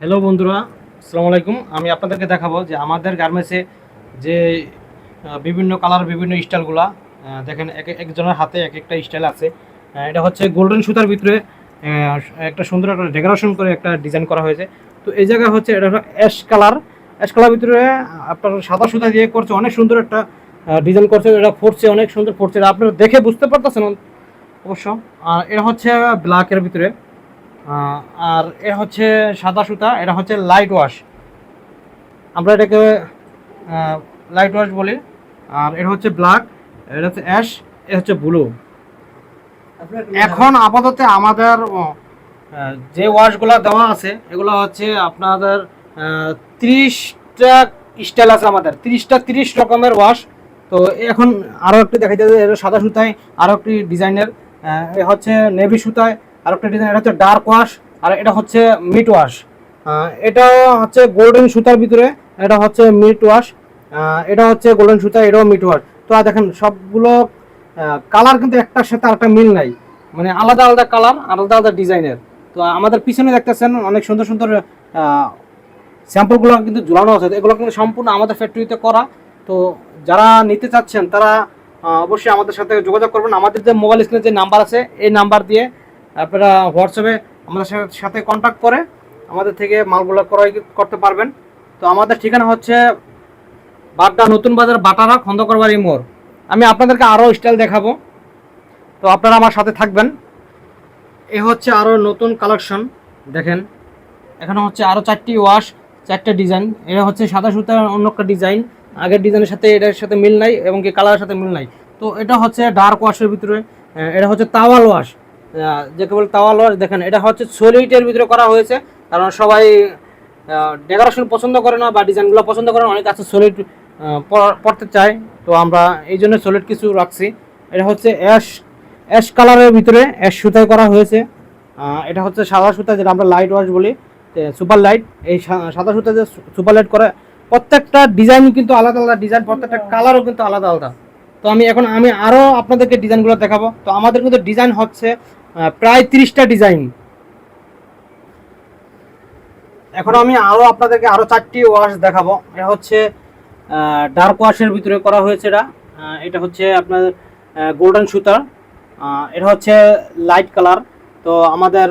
Hello বন্ধুরা। আসসালামু আলাইকুম। আমি আপনাদেরকে দেখাবো যে আমাদের গার্মেন্টসে যে বিভিন্ন কালার, বিভিন্ন স্টাইলগুলা দেখেন এক, একজনের হাতে এক একটা স্টাইল আছে। এটা হচ্ছে গোল্ডেন সুতার ভিতরে একটা সুন্দর একটা ডেকোরেশন করে একটা ডিজাইন করা হয়েছে। তো এই জায়গায় হচ্ছে এটা হলো অ্যাশ কালার। অ্যাশ কালার ভিতরে আপনার সাদা সুতা দিয়ে করছে, অনেক সুন্দর একটা ডিজাইন করছে। এটা ফুটছে, অনেক সুন্দর এটা আপনারা দেখে বুঝতে পারতেছেন অবশ্য। আর এটা হচ্ছে ব্ল্যাকের ভিতরে। আর এ হচ্ছে সাদা সুতা এটা হচ্ছে লাইট ওয়াশ আমরা এটাকে লাইট ওয়াশ বলি। আর এটা হচ্ছে ব্ল্যাক এটা হচ্ছে অ্যাশ এ হচ্ছে ব্লু এখন আপাতত আমাদের যে ওয়াশগুলো দেওয়া আছে এগুলো হচ্ছে আপনাদের ত্রিশটা স্টাইল আছে আমাদের। ত্রিশটা ত্রিশ রকমের ওয়াশ তো এখন আরও একটি দেখা যায় সাদা সুতায় আরও একটি ডিজাইনের এ হচ্ছে নেভি সুতায় আর একটা ডিজাইন এটা হচ্ছে ডার্ক ওয়াশ আর এটা হচ্ছে মিট ওয়াশ এটা হচ্ছে গোল্ডেন সুতার ভিতরে, এটা হচ্ছে মিট ওয়াশ এটা হচ্ছে গোল্ডেন সুতা, এটাও মিট ওয়াশ তো আর দেখেন, সবগুলো কালার কিন্তু একটার সাথে আরেকটা মিল নাই। মানে আলাদা আলাদা কালার আলাদা আলাদা ডিজাইনের তো আমাদের পিছনে দেখতেছেন, অনেক সুন্দর সুন্দর স্যাম্পলগুলো কিন্তু ঝুলানো আছে। এগুলো কিন্তু সম্পূর্ণ আমাদের ফ্যাক্টরিতে করা। তো যারা নিতে চাচ্ছেন, তারা অবশ্যই আমাদের সাথে যোগাযোগ করবেন। আমাদের যে মোবাইল স্ক্রিনে যে নাম্বার আছে, এই নাম্বার দিয়ে আপনারা হোয়াটসঅ্যাপে আমাদের সাথে কন্ট্যাক্ট করে আমাদের থেকে মালগুলো ক্রয় করতে পারবেন। তো আমাদের ঠিকানা হচ্ছে বাড্ডা নতুন বাজার, বাটারা খন্দকর বাড়ি মোড়। আমি আপনাদেরকে আরও স্টাইল দেখাবো। তো আপনারা আমার সাথে থাকবেন। এ হচ্ছে আরও নতুন কালেকশন দেখেন। এখানে হচ্ছে আরও চারটি ওয়াশ চারটে ডিজাইন এটা হচ্ছে সাদা সুতার অন্য একটা ডিজাইন আগের ডিজাইনের সাথে এটার সাথে মিল নাই এবং কি কালারের সাথে মিল নাই। তো এটা হচ্ছে ডার্ক ওয়াশের ভিতরে এটা হচ্ছে তাওয়াল ওয়াশ যে কেবল ওয়াশ দেখেন, এটা হচ্ছে সলিটের ভিতরে করা হয়েছে। কারণ সবাই ডেকোরেশন পছন্দ করে না বা ডিজাইনগুলো পছন্দ করে না, অনেক আছে সলিড পড়তে চায়। তো আমরা এই জন্য সলিড কিছু রাখছি। এটা হচ্ছে অ্যাশ অ্যাশ কালারের ভিতরে অ্যাশ সুতায় করা হয়েছে। এটা হচ্ছে সাদা সুতা, যেটা আমরা লাইট ওয়াশ বলি সুপার লাইট এই সাদা সুতা যে সুপার লাইট করে, প্রত্যেকটা ডিজাইন কিন্তু আলাদা আলাদা ডিজাইন প্রত্যেকটা কালারও কিন্তু আলাদা আলাদা। তো আমি এখন, আমি আরও আপনাদেরকে ডিজাইনগুলো দেখাবো। তো আমাদের কিন্তু ডিজাইন হচ্ছে প্রায় তিরিশটা ডিজাইন। এখন আমি আরও আপনাদেরকে আরও চারটি ওয়াশ দেখাবো। এটা হচ্ছে ডার্ক ওয়াশের ভিতরে করা হয়েছে এটা। এটা হচ্ছে আপনার গোল্ডেন সুতার এটা হচ্ছে লাইট কালার তো আমাদের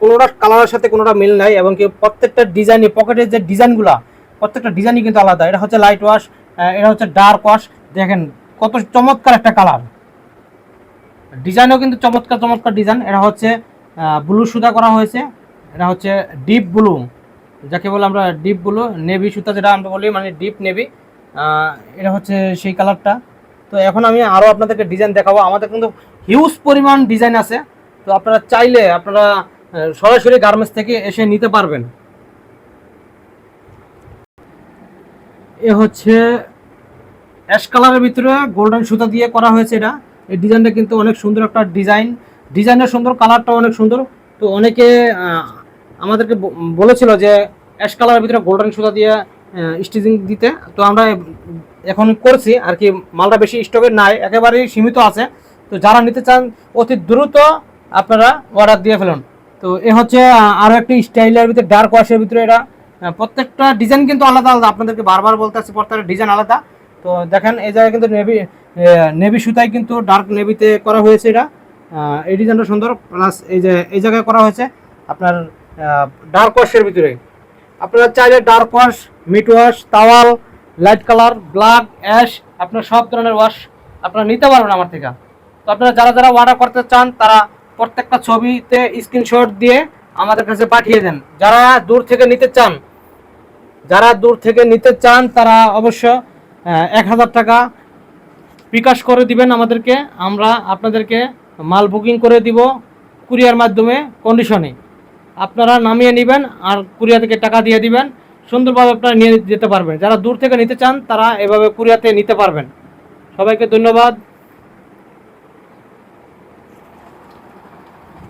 কোনোটা কালারের সাথে কোনোটা মিল নাই এবং কি প্রত্যেকটা ডিজাইনই পকেটের যে ডিজাইনগুলা প্রত্যেকটা ডিজাইনই কিন্তু আলাদা। এটা হচ্ছে লাইট ওয়াশ এটা হচ্ছে ডার্ক ওয়াশ দেখেন, কত চমৎকার একটা কালার ডিজাইনও কিন্তু চমৎকার চমৎকার ডিজাইন এটা হচ্ছে ব্লু সুতা করা হয়েছে। এটা হচ্ছে ডিপ ব্লু যাকে বলে আমরা ডিপ ব্লু নেভি সুতা যেটা আমরা বলি মানে ডিপ নেভি এটা হচ্ছে সেই কালারটা তো এখন আমি আরও আপনাদেরকে ডিজাইন দেখাবো। আমাদের কিন্তু হিউজ পরিমাণ ডিজাইন আছে। তো আপনারা চাইলে আপনারা সরাসরি গার্মেন্টস থেকে এসে নিতে পারবেন। এ হচ্ছে অ্যাশ কালারের ভিতরে গোল্ডেন সুতা দিয়ে করা হয়েছে এটা। এই ডিজাইনটা কিন্তু অনেক সুন্দর একটা ডিজাইন। ডিজাইনের সুন্দর কালারটা অনেক সুন্দর। তো অনেকে আমাদেরকে বলেছিল যে অ্যাশ কালারের ভিতরে গোল্ডেন সুতা দিয়ে স্টিচিং দিতে। তো আমরা এখন করছি আর কি মালটা বেশি স্টকে নাই একেবারেই সীমিত আছে। তো যারা নিতে চান অতি দ্রুত আপনারা অর্ডার দিয়ে ফেলুন। তো এ হচ্ছে আহ, আরও একটি স্টাইলের ভিতরে ডার্ক ওয়াশের ভিতরে এটা। প্রত্যেকটা ডিজাইন কিন্তু আলাদা আলাদা। আপনাদেরকে বারবার বলতে আছে প্রত্যেকটা ডিজাইন আলাদা। তো দেখেন এই জায়গায় কিন্তু নেভি নেভি সুতায় কিন্তু ডার্ক নেভিতে করা হয়েছে এটা। এই ডিজাইনটা সুন্দর প্লাস এই যে, এই জায়গায় করা হয়েছে আপনার ডার্ক ওয়াশের ভিতরে। আপনারা চাইলে dark wash mid wash towel light colour black ash আপনার সব ধরনের ওয়াশ আপনারা নিতে পারবেন আমার থেকে। তো আপনারা যারা যারা অর্ডার করতে চান, তারা প্রত্যেকটা ছবিতে স্ক্রিনশট দিয়ে আমাদের কাছে পাঠিয়ে দেন। যারা দূর থেকে নিতে চান, যারা দূর থেকে নিতে চান, তারা অবশ্য এক হাজার টাকা বিকাশ করে দিবেন আমাদেরকে। আমরা আপনাদেরকে মাল বুকিং করে দিব কুরিয়ার মাধ্যমে কন্ডিশনে আপনারা নামিয়ে নেবেন আর কুরিয়া থেকে টাকা দিয়ে দিবেন। সুন্দরভাবে আপনারা নিয়ে যেতে পারবেন। যারা দূর থেকে নিতে চান, তারা এভাবে কুরিয়াতে নিতে পারবেন। সবাইকে ধন্যবাদ।